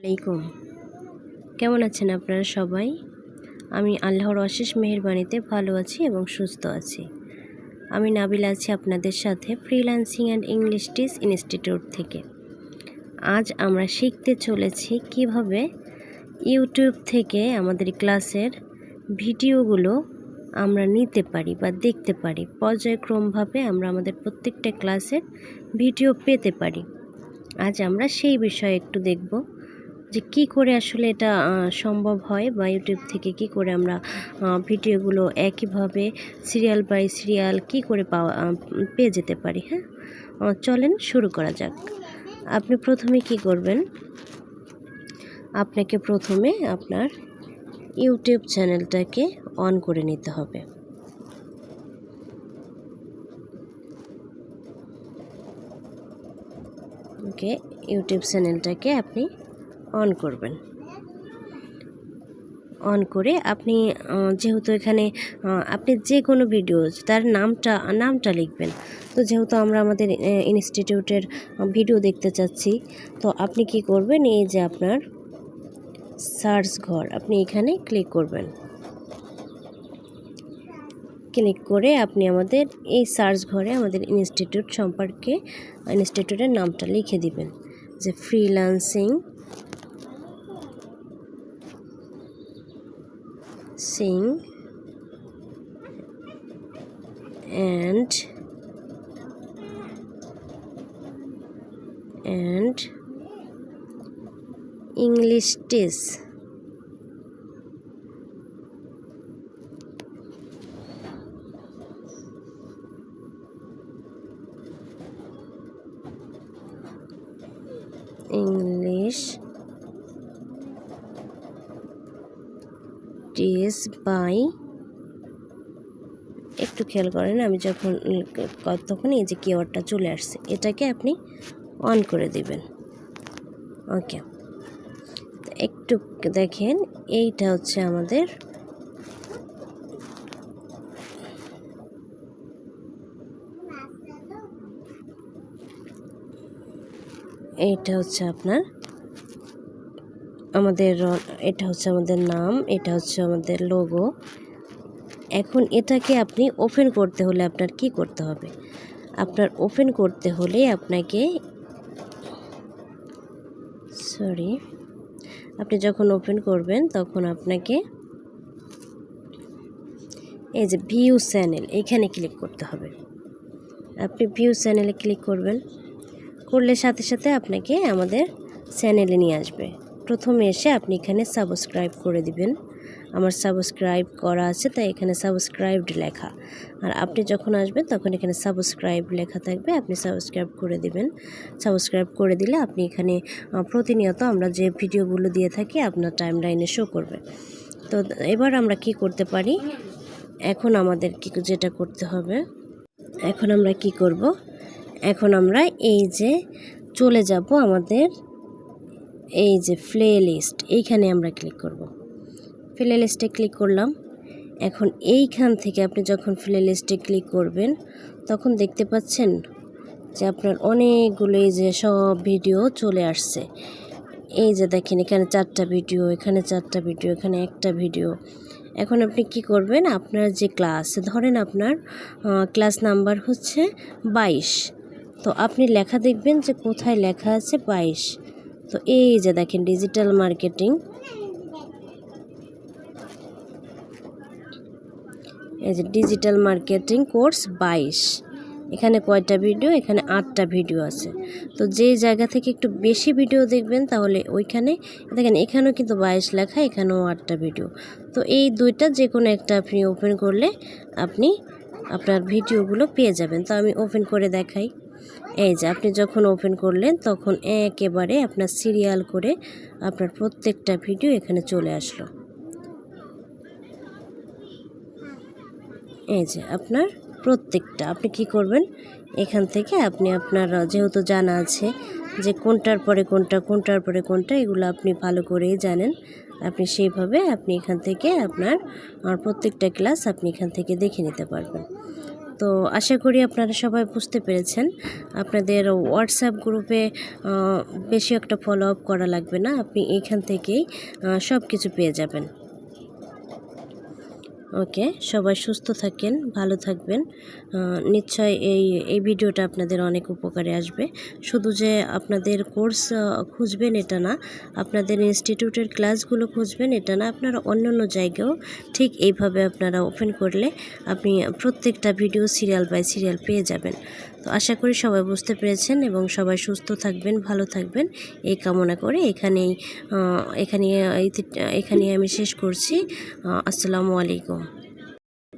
আলাইকুম। কেমন আছেন আপনারা সবাই? আমি আল্লাহর অশেষ মেহেরবানিতে ভালো আছি এবং সুস্থ আছি। আমি নাবিল আছি আপনাদের সাথে freelancing and English teach institute থেকে। আজ আমরা শিখতে চলেছি কীভাবে ইউটিউব থেকে আমাদের ক্লাসের ভিডিওগুলো আমরা নিতে পারি বা দেখতে পারি। পর্যায়ক্রমভাবে আমরা আমাদের প্রত্যেকটা ক্লাসের ভিডিও পেতে পারি। আজ আমরা সেই বিষয়ে একটু দেখব। যে কি করে আসলে এটা সম্ভব হয় বা ইউটিউব থেকে কি করে আমরা ভিডিওগুলো একইভাবে সিরিয়াল বাই সিরিয়াল কি করে পাওয়া পেয়ে যেতে পারি হ্যাঁ? চলেন শুরু করা যাক। আপনি প্রথমে কি করবেন? আপনাকে প্রথমে আপনার ইউটিউব চ্যানেলটাকে অন করে নিতে হবে। ওকে ইউটিউব চ্যানেলটাকে আপনি অন করবেন। অন করে আপনি যেহেতু এখানে আপনি যে কোনো ভিডিও, তার নামটা নামটা লিখবেন। তো যেহেতু আমরা আমাদের ইনস্টিটিউটের ভিডিও দেখতে চাচ্ছি, তো আপনি কি করবেন, এই যে আপনার সার্চ ঘর, আপনি এখানে ক্লিক করবেন। ক্লিক করে আপনি আমাদের এই সার্চ ঘরে আমাদের ইনস্টিটিউট সম্পর্কে, ইনস্টিটিউটের নামটা লিখে দিবেন, যে freelancing sing and and English teach English teach by একটু খেয়াল করেন, আমি যখন তখন এই যে কিওয়ার্ডটা চলে আসছে, এটাকে আপনি অন করে দিবেন। ওকে একটু দেখেন, এইটা হচ্ছে আমাদের এইটা হচ্ছে আপনার আমাদের, এটা হচ্ছে আমাদের নাম, এটা হচ্ছে আমাদের লোগো এখন এটাকে আপনি ওপেন করতে হলে আপনার কি করতে হবে? আপনার ওপেন করতে হলে আপনাকে সরি আপনি যখন ওপেন করবেন তখন আপনাকে এই যে ভিউ চ্যানেল এখানে ক্লিক করতে হবে। আপনি ভিউ চ্যানেলে ক্লিক করবেন, করলে সাথে সাথে আপনাকে আমাদের চ্যানেলে নিয়ে আসবে। প্রথমে এসে আপনি এখানে সাবস্ক্রাইব করে দিবেন। আমার সাবস্ক্রাইব করা আছে, তাই এখানে সাবস্ক্রাইবড লেখা। আর আপনি যখন আসবেন, তখন এখানে সাবস্ক্রাইব লেখা থাকবে, আপনি সাবস্ক্রাইব করে দিবেন। সাবস্ক্রাইব করে দিলে আপনি এখানে প্রতিনিয়ত আমরা যে ভিডিওগুলো দিয়ে থাকি, আপনার টাইম লাইনে শো করবে। তো এবার আমরা কি করতে পারি? এখন আমাদের কি যেটা করতে হবে? এখন আমরা কি করব? এখন আমরা এই যে চলে যাব আমাদের এই যে প্লে লিস্ট, এইখানে আমরা ক্লিক করব। প্লে লিস্টে ক্লিক করলাম। এখন এইখান থেকে আপনি যখন প্লে লিস্টে ক্লিক করবেন, তখন দেখতে পাচ্ছেন যে আপনার অনেকগুলো এই যে সব ভিডিও চলে আসছে। এই যে দেখেন, এখানে চারটা ভিডিও, এখানে চারটা ভিডিও, এখানে একটা ভিডিও। এখন আপনি কি করবেন, আপনার যে ক্লাস, ধরেন আপনার ক্লাস নাম্বার হচ্ছে বাইশ। তো আপনি লেখা দেখবেন যে কোথায় লেখা আছে বাইশ। তো এই যে দেখেন ডিজিটাল মার্কেটিং এই যে ডিজিটাল মার্কেটিং কোর্স বাইশ। এখানে কয়টা ভিডিও এখানে আটটা ভিডিও আছে। তো যেই জায়গা থেকে একটু বেশি ভিডিও দেখবেন, তাহলে ওইখানে, দেখেন, এখানেও কিন্তু বাইশ লেখা, এখানেও আটটা ভিডিও তো এই দুইটা যে কোনো একটা আপনি ওপেন করলে আপনি আপনার ভিডিওগুলো পেয়ে যাবেন। তো আমি ওপেন করে দেখাই। এই যে আপনি যখন ওপেন করলেন, তখন একেবারে আপনার সিরিয়াল করে আপনার প্রত্যেকটা ভিডিও এখানে চলে আসলো। এই যে আপনার প্রত্যেকটা, আপনি কি করবেন? এখান থেকে আপনি আপনার, যেহেতু জানা আছে যে কোনটার পরে কোনটা, কোনটার পরে কোনটা, এগুলো আপনি ভালো করেই জানেন। আপনি সেইভাবে আপনি এখান থেকে আপনার প্রত্যেকটা ক্লাস আপনি এখান থেকে দেখে নিতে পারবেন। তো আশা করি আপনারা সবাই বুঝতে পেরেছেন। আপনাদের হোয়াটসঅ্যাপ গ্রুপে বেশি একটা ফলো আপ করা লাগবে না। আপনি এখান থেকেই সব কিছু পেয়ে যাবেন। ওকে, সবাই সুস্থ থাকেন, ভালো থাকবেন। নিশ্চয় এই এই ভিডিওটা আপনাদের অনেক উপকারে আসবে। শুধু যে আপনাদের কোর্স খুঁজবেন এটা না, আপনাদের ইনস্টিটিউটের ক্লাসগুলো খুঁজবেন এটা না, আপনারা অন্য অন্য জায়গাও ঠিক এইভাবে আপনারা ওপেন করলে আপনি প্রত্যেকটা ভিডিও সিরিয়াল বাই সিরিয়াল পেয়ে যাবেন। তো আশা করি সবাই বুঝতে পেরেছেন এবং সবাই সুস্থ থাকবেন, ভালো থাকবেন। এই কামনা করে এখানেই এখানে এখানে আমি শেষ করছি। আসসালামু আলাইকুম।